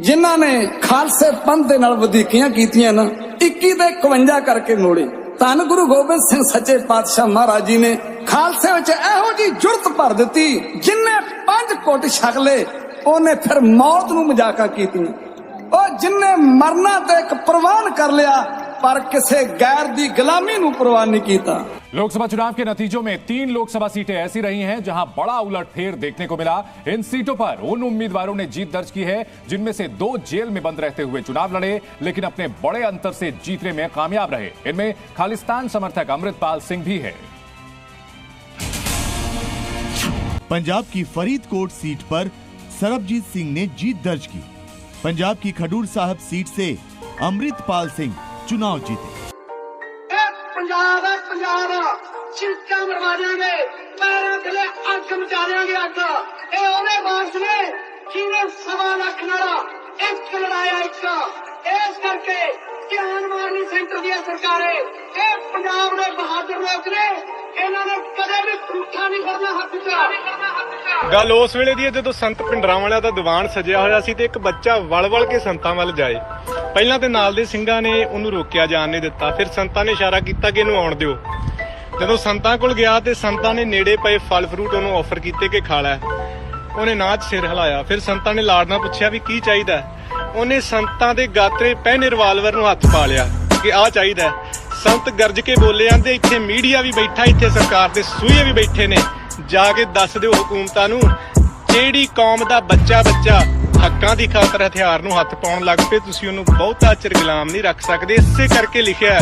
ਜਿਨ੍ਹਾਂ ਨੇ ਖਾਲਸੇ ਪੰਥ ਦੇ ਨਾਲ ਵਧੀਕੀਆਂ ਕੀਤੀਆਂ ਨਾ 21 ਦੇ 51 ਕਰਕੇ ਮੋੜੇ। ਧੰਨ ਗੁਰੂ ਗੋਬਿੰਦ ਸਿੰਘ ਸੱਚੇ ਪਾਤਸ਼ਾਹ ਮਹਾਰਾਜ ਜੀ ਨੇ ਖਾਲਸੇ ਵਿੱਚ ਇਹੋ ਜੀ ਜੁਰਤ ਭਰ ਦਿੱਤੀ ਜਿਨਨੇ ਪੰਜ ਕੋਟ ਛਕ ਲਏ, ਉਹਨੇ ਫਿਰ ਮੌਤ ਨੂੰ ਮਜ਼ਾਕਾ ਕੀਤੀਆਂ ਉਹ ਜਿਨਨੇ ਮਰਨਾ ਤੇ ਇੱਕ ਪ੍ਰਵਾਨ ਕਰ ਲਿਆ, ਪਰ ਕਿਸੇ ਗੈਰ ਦੀ ਗੁਲਾਮੀ ਨੂੰ ਪ੍ਰਵਾਨ ਨਹੀਂ ਕੀਤਾ। लोकसभा चुनाव के नतीजों में तीन लोकसभा सीटें ऐसी रही हैं जहाँ बड़ा उलटफेर देखने को मिला। इन सीटों पर उन उम्मीदवारों ने जीत दर्ज की है जिनमें से दो जेल में बंद रहते हुए चुनाव लड़े लेकिन अपने बड़े अंतर से जीतने में कामयाब रहे। इनमें खालिस्तान समर्थक अमृतपाल सिंह भी है। पंजाब की फरीदकोट सीट पर सरबजीत सिंह ने जीत दर्ज की। पंजाब की खडूर साहब सीट से अमृतपाल सिंह चुनाव जीते। ਪੰਜਾਬ ਹੈ ਮਰਵਾ ਦਿਆਂਗੇ। ਪੈਰਾਂ ਥੱਲੇ ਅੱਗ ਮਚਾ ਦਿਆਂਗੇ ਅੱਗ। ਇਹ ਉਹਨੇ ਵਾਰਸ ਨੇ ਜਿਹਨੇ ਸਵਾ ਲੱਖ ਨਾਲ, ਇੱਕ ਲੜਾਇਆ ਇੱਕ। ਇਸ ਕਰਕੇ ਧਿਆਨ ਮਾਰਨੀ ਸੈਂਟਰ ਦੀਆਂ ਸਰਕਾਰੇ। ਇਹ ਪੰਜਾਬ ਦੇ ਬਹਾਦਰ ਲੋਕ ਨੇ, ਇਹਨਾਂ ਨੇ ਕਦੇ ਵੀ ਝੂਠਾ ਨਹੀਂ ਕਰਨਾ ਹੱਥ ਚ। ਗੱਲ ਉਸ ਵੇਲੇ ਦੀ ਹੈ ਜਦੋਂ ਸੰਤ ਪਿੰਡਰਾਂ ਵਾਲਿਆਂ ਦਾ ਦੀਵਾਨ ਸਜਿਆ ਹੋਇਆ ਸੀ ਤੇ ਇੱਕ ਬੱਚਾ ਵਲ-ਵਲ ਕੇ ਸੰਤਾਂ ਵੱਲ ਜਾਏ। ਪਹਿਲਾਂ ਤੇ ਨਾਲ ਦੇ ਸਿੰਘਾਂ ਨੇ ਉਹਨੂੰ ਰੋਕਿਆ ਜਾਣ ਨਹੀਂ ਦਿੱਤਾ। ਫਿਰ ਸੰਤਾਂ ਨੇ ਇਸ਼ਾਰਾ ਕੀਤਾ ਕਿ ਇਹਨੂੰ ਆਉਣ ਦਿਓ। ਜਦੋਂ ਸੰਤਾਂ ਕੋਲ ਗਿਆ ਤੇ ਸੰਤਾਂ ਨੇ ਨੇੜੇ ਪਏ ਫਲ ਫਰੂਟ ਉਹਨੂੰ ਆਫਰ ਕੀਤੇ ਕਿ ਖਾ ਲੈ। ਉਹਨੇ ਨਾਚ ਸਿਰ ਹਿਲਾਇਆ। ਫਿਰ ਸੰਤਾਂ ਨੇ ਲਾੜ ਨਾਲ ਪੁੱਛਿਆ ਵੀ ਕੀ ਚਾਹੀਦਾ ਉਹਨੇ ਸੰਤਾਂ ਦੇ ਗਾਤਰੇ ਪਹਿਨੇ ਰਿਵਾਲਵਰ ਨੂੰ ਹੱਥ ਪਾ ਲਿਆ ਕਿ ਆਹ ਚਾਹੀਦਾ ਸੰਤ ਗਰਜ ਕੇ ਬੋਲੇ ਜਾਂਦੇ ਇੱਥੇ ਮੀਡੀਆ ਵੀ ਬੈਠਾ, ਇੱਥੇ ਸਰਕਾਰ ਦੇ ਸੂਹੇ ਵੀ ਬੈਠੇ ਨੇ। ਜਾ ਕੇ ਦੱਸ ਦਿਓ ਹਕੂਮਤਾਂ ਨੂੰ ਜਿਹੜੀ ਕੌਮ ਦਾ ਬੱਚਾ ਬੱਚਾ ਹੱਕਾਂ ਦੀ ਖਾਤਰ ਹਥਿਆਰ ਨੂੰ ਹੱਥ ਪਾਉਣ ਲੱਗ ਪਏ। ਤੁਸੀਂ ਉਹਨੂੰ ਬਹੁਤਾ ਚਿਰ ਗੁਲਾਮ ਨਹੀਂ ਰੱਖ ਸਕਦੇ। ਇਸੇ ਕਰਕੇ ਲਿਖਿਆ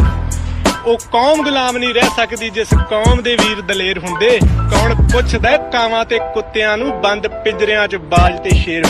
ਉਹ ਕੌਮ ਗੁਲਾਮ ਨਹੀਂ ਰਹਿ ਸਕਦੀ ਜਿਸ ਕੌਮ ਦੇ ਵੀਰ ਦਲੇਰ ਹੁੰਦੇ। ਕੌਣ ਪੁੱਛਦਾ ਕਾਵਾਂ ਤੇ ਕੁੱਤਿਆਂ ਨੂੰ ਬੰਦ ਪਿੰਜਰਿਆਂ 'ਚ ਬਾਜ ਤੇ ਸ਼ੇਰ